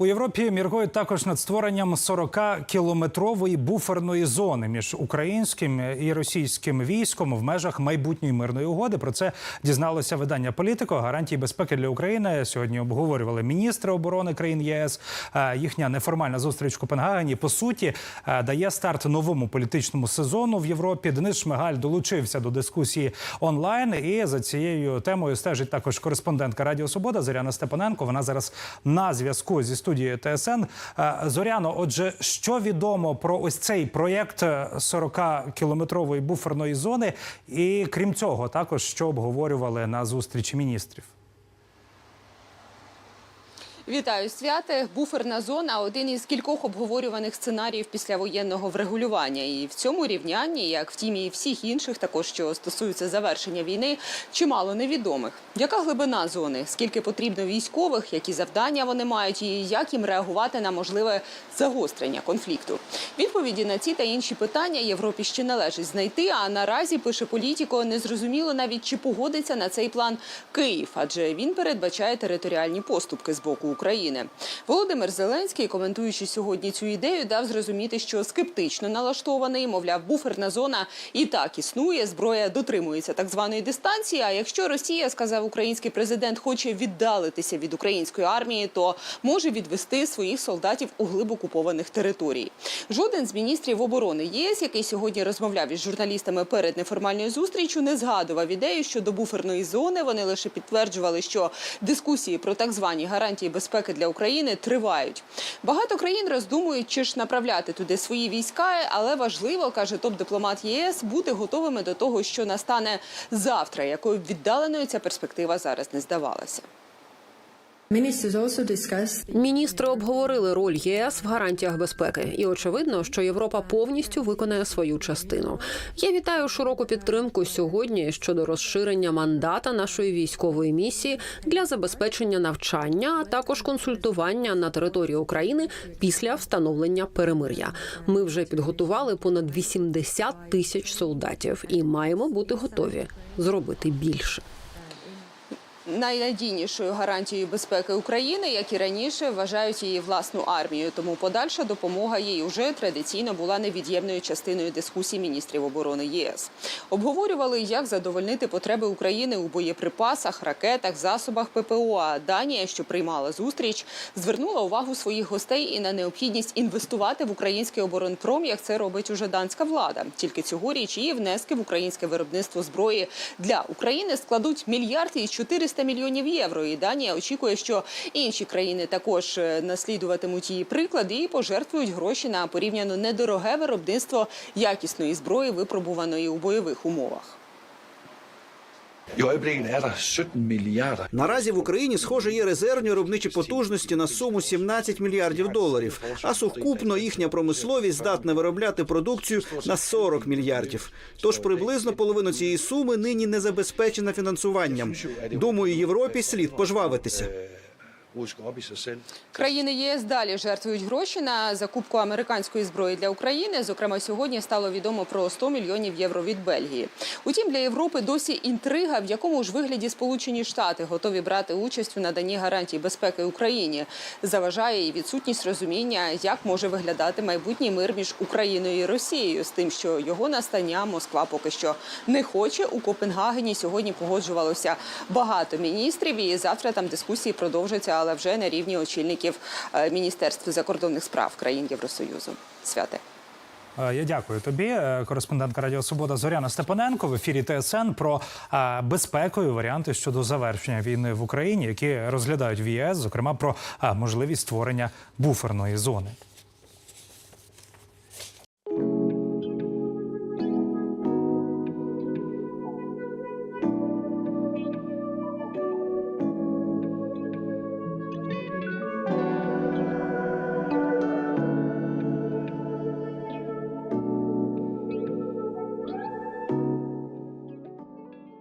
У Європі міркують також над створенням 40-кілометрової буферної зони між українським і російським військом в межах майбутньої мирної угоди. Про це дізналося видання Політико. Гарантії безпеки для України сьогодні обговорювали міністри оборони країн ЄС. Е, Їхня неформальна зустріч в Копенгагені по суті е, дає старт новому політичному сезону в Європі. Денис Шмигаль долучився до дискусії онлайн. І за цією темою стежить також кореспондентка Радіо Свобода Зоряна Степаненко. Вона зараз на зв'язку зі студією ТСН. Е, Зоряно, отже, що відомо про ось цей проєкт 40-кілометрової буферної зони, і крім цього, також що обговорювали на зустрічі міністрів. Вітаю святе. Буферна зона один із кількох обговорюваних сценаріїв післявоєнного врегулювання. І в цьому рівнянні, як втім і всіх інших, також що стосується завершення війни, чимало невідомих. Яка глибина зони? Скільки потрібно військових, які завдання вони мають, і як їм реагувати на можливе загострення конфлікту? Відповіді на ці та інші питання Європі ще належить знайти. А наразі пише політико, незрозуміло навіть чи погодиться на цей план Київ, адже він передбачає територіальні поступки з боку України. Володимир Зеленський, коментуючи сьогодні цю ідею, дав зрозуміти, що скептично налаштований, мовляв, буферна зона і так існує. Зброя дотримується так званої дистанції. А якщо Росія, сказав український президент, хоче віддалитися від української армії, то може відвести своїх солдатів у глиб окупованих територій. Жоден з міністрів оборони ЄС, який сьогодні розмовляв із журналістами перед неформальною зустрічю, не згадував ідею щодо буферної зони. Вони лише підтверджували, що дискусії про так звані гарантії безпеки для України тривають. Багато країн роздумують, чи ж направляти туди свої війська, але важливо, каже топ-дипломат ЄС, бути готовими до того, що настане завтра, якою віддаленою ця перспектива зараз не здавалася. Міністри обговорили роль ЄС в гарантіях безпеки, і очевидно, що Європа повністю виконає свою частину. Я вітаю широку підтримку сьогодні щодо розширення мандата нашої військової місії для забезпечення навчання, а також консультування на території України після встановлення перемир'я. Ми вже підготували понад 80 тисяч солдатів і маємо бути готові зробити більше. Найнадійнішою гарантією безпеки України, як і раніше, вважають її власну армію. Тому подальша допомога їй уже традиційно була невід'ємною частиною дискусій міністрів оборони ЄС. Обговорювали, як задовольнити потреби України у боєприпасах, ракетах, засобах ППО. А Данія, що приймала зустріч, звернула увагу своїх гостей і на необхідність інвестувати в український оборонпром, як це робить уже данська влада. Тільки цьогоріч її внески в українське виробництво зброї для України складуть мільярд і 400 мільйонів євро. І Данія очікує, що інші країни також е, наслідуватимуть її приклад і пожертвують гроші на порівняно недороге виробництво якісної зброї, випробуваної у бойових умовах. Øjeblikket er 17 мільярда. Наразі в Україні, схоже, є резервні виробничі потужності на суму 17 мільярдів доларів. А сукупно їхня промисловість здатна виробляти продукцію на 40 мільярдів. Тож приблизно половину цієї суми нині не забезпечена фінансуванням. Думаю, Європі слід пожвавитися. Ruske op i. Країни ЄС далі жертвують гроші на закупку американської зброї для України. Зокрема, сьогодні стало відомо про 100 мільйонів євро від Бельгії. Утім, для Європи досі інтрига, в якому ж вигляді Сполучені Штати готові брати участь у наданні гарантій безпеки Україні. Заважає і відсутність розуміння, як може виглядати майбутній мир між Україною і Росією, з тим, що його настання Москва поки що не хоче. У Копенгагені сьогодні погоджувалося багато міністрів, і завтра там дискусії продовжаться, але вже на рівні очільників е, міністерств закордонних справ країн Євросоюзу. Святе. Е, Я дякую тобі, е, кореспондентка Радіо Свобода Зоряна Степаненко в ефірі ТСН про безпеку і варіанти щодо завершення війни в Україні, які розглядають в ЄС, зокрема про можливість створення буферної зони.